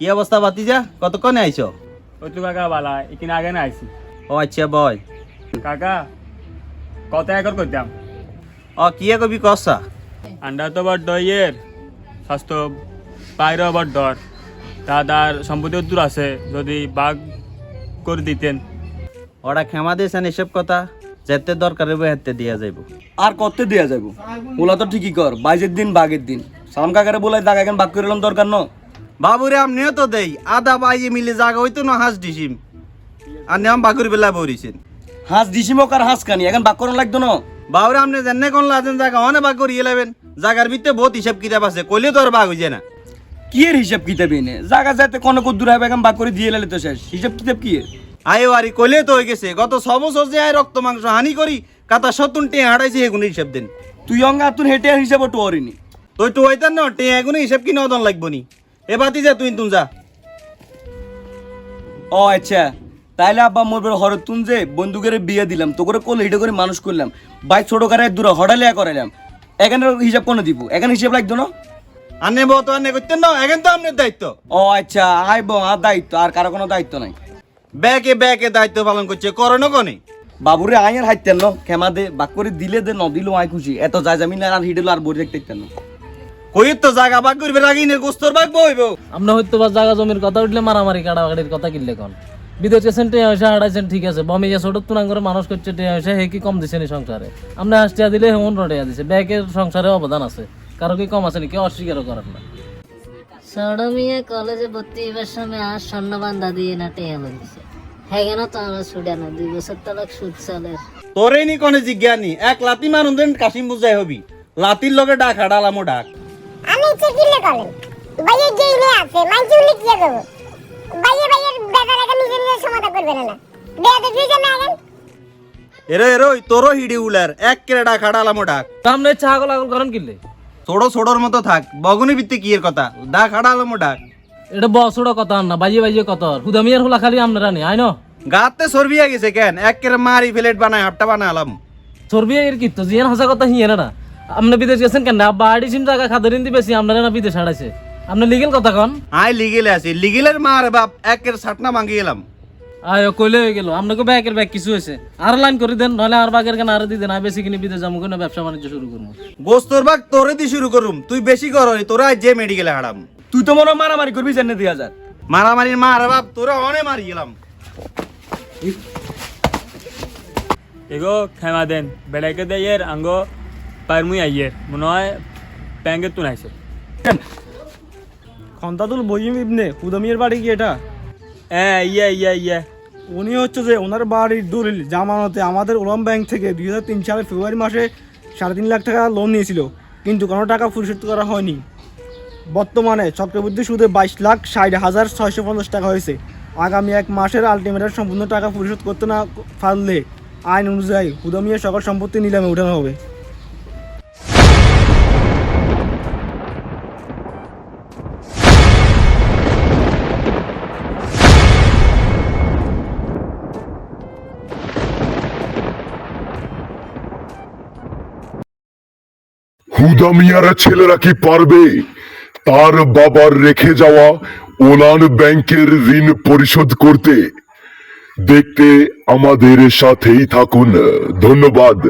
অবস্থা বাতিজা কতক্ষণে আইছো? ওই তো কাকা বালা এখানে আগে না আইছি। ও আচ্ছা বয় কাকা কত একর করতাম ও কি কবি কসা? আন্ডা তো বড় ডয়ের স্বাস্থ্য বাইরেও বড় ডর দাদার সম্পত্তি দূর আছে যদি বাঘ করে দিতেন। ওরা ক্ষমা দিয়েছেন এসব কথা যেতে দরকার হবে হেতে দিয়া যাইব। আর করতে দেয়া যাব ওলা তো ঠিকই কর বাইজের দিন বাঘের দিন। সালাম কাকারে বলে দাগ এখন বাঘ করে দরকার ন? বাবুরে আমনিও তো দেই আদা বাইয়ে মিলে জাগা হইতো না হাঁস ডিসিম। আর নিয়ম বাগুর বেলা বরিছেন। হাঁস দিছিমক আর হাঁস কানি এখন বাঘ করানো লাগতো না। বাবুরে আপনি জানে কোন লাজেন জায়গা অনে বাগ করিয়ে লাবেন। জাগার ভিতরে বহুত হিসাব কিতাব আছে কইলে তো আর বাগ হইছে না। কি এর হিসাব কিতাব এনে? জায়গা যাতে কোনো কদ্দুর হবে এখন বাঘ করে দিয়ে এলে তো শেষ। হিসাব কিতাব কি? আয় আরি কইলে তো হয়ে গেছে। গত ছ বছর যে আয় রক্ত মাংস হানি করি কাতা সতুন টে হাঁটাইছে এগুলো হিসাব দেন। তুই অঙ্গ তোর হেঁটে হিসাব তো অরিনি। তুই তো হইতেন না টে এগুলো হিসাব কি নদন লাগবো নি? এ বাতি যা তুই তুন যা। ও আচ্ছা। তাইলে আব্বা মোর বড় হরে তুন যে বন্ধুকের বিয়ে দিলাম তো করে কোল হিটে করে মানুষ করলাম। বাইক ছোট করে দূরে হড়ালিয়া করাইলাম। এখানে হিসাব কোনো দিব? এখানে হিসাব লাগতো না? আনে বত আনে করতেন না এখন তো আপনার দায়িত্ব। ও আচ্ছা আইব আর দায়িত্ব আর কারও কোনো দায়িত্ব নাই। ব্যাকে ব্যাকে দায়িত্ব পালন করছে করোনা কনে? বাবুরে আয় আর হাইতেন ন খেমা দে বাক করে দিলে দে ন দিলেও আয় খুশি। এত যায় জামিন আর হিডেলো আর বই দেখতে না। কই তো জায়গা বাগ করবে রাগিনে গোস্তর বাগ বইব। আমরা হয়তো বা জায়গা জমির কথা উঠলে মারামারি কাটাকাটির কথা কিনলে কোন? বিদেশ গেছেন টেয়া হয়েছে হারাইছেন ঠিক আছে। বমি যে ছোট তুনাং করে মানুষ করছে টেয়া হয়েছে হে কি কম দিছে নি সংসারে? আমরা হাসটিয়া দিলে হেমন রটিয়া দিছে। ব্যাগের সংসারে অবদান আছে। কারও কি কম আছে নি? কেউ অস্বীকারও করেন না। সৌরমিয়া কলেজে ভর্তি হইবার সময় আর স্বর্ণবান্ধা দিয়ে না টেয়া বলছে হ্যাঁ কেন তো আমরা ছুটানো দুই বছর তালাক সুদ চলের তোরে নি কোনে জিজ্ঞানি এক লাতি মারুন দেন কাশিম বুঝাই হবি। লাতির লগে ডাক হাডালামো ডাক। ইচ্ছে কিনলে কলেন বাইয়ের যে ইলে আছে মাইছে উনি কি করব বাইয়ে বাইয়ের বেকার একা নিজে নিজে সমাধান করবে না বেয়া তো ফিউচার না এখন এরো এরো তোরও হিডি উলার। এক কেরে ডাক হাডালামো ডাক। সামনে ছাগল আগল করেন কিনলে ছোড়ো ছোড়োর মতো থাক। বগুনি ভিত্তি কি এর কথা। ডাক হাডালামো ডাক। এটা বছর কথা আর না বাইয়ে বাইয়ে কত আর। হুদামিয়ার হুলা খালি আমরা নি আই ন গাতে সরবিয়া গেছে কেন? এক কেরে মারি ফেলেট বানায় হাটটা বানালাম চর্বি এর কি তো? জিয়ান হাসা কথা হিয়ে না। আপনি বিদেশ গেছেন কেন? আড়ি সিম টাকা খাদরিন দি বেশি আপনারা না বিদেশ হারাইছে। আপনি লিগেল কথা কন? আই লিগেলে আছি। লিগেলের মার বাপ এক কেরে সাটনা মাঙ্গি গেলাম। আয় কইলে হয়ে গেল। আপনাকে ব্যাগের ব্যাগ কিছু হয়েছে। আর লাইন করে দেন নাহলে আর বাগের কেন আর দিয়ে দেন আর বেশি কিনে বিদেশ যাব কোনো ব্যবসা বাণিজ্য শুরু করব। গোস্তর বাগ তোরে দি শুরু করুম। তুই বেশি কর তোরা আজ যে মেডিকেলে হারাম। তুই তো মনে মারামারি করবি জানে দুই হাজার। মারামারির মার বাপ তোরা অনে মারি গেলাম। এগো খেমা দেন। বেড়াইকে দেয়ের আঙ্গো। পারমুই আইয়ের মনে হয় ব্যাঙ্কের তুন আইছে। খন্তাতুল বইম ইবনে হুদমিয়ার বাড়ি কি এটা? হ্যাঁ ইয়া ইয়া ইয়া। উনি হচ্ছে যে ওনার বাড়ির দলিল জামানতে আমাদের ওলাম ব্যাংক থেকে দুই হাজার তিন সালের ফেব্রুয়ারি মাসে সাড়ে তিন লাখ টাকা লোন নিয়েছিল কিন্তু কোনো টাকা পরিশোধ করা হয়নি। বর্তমানে চক্রবৃদ্ধি সুদে বাইশ লাখ ষাট হাজার ছয়শো পঞ্চাশ টাকা হয়েছে। আগামী এক মাসের আলটিমেটার সম্পূর্ণ টাকা পরিশোধ করতে না পারলে আইন অনুযায়ী হুদমিয়া সকল সম্পত্তি নিলামে উঠানো হবে। হুদা মিয়ারা ছেলেরা কি পারবে? তার বাবার রেখে যাওয়া ওলান ব্যাংকের ঋণ পরিশোধ করতে। দেখতে আমাদের সাথেই থাকুন। ধন্যবাদ।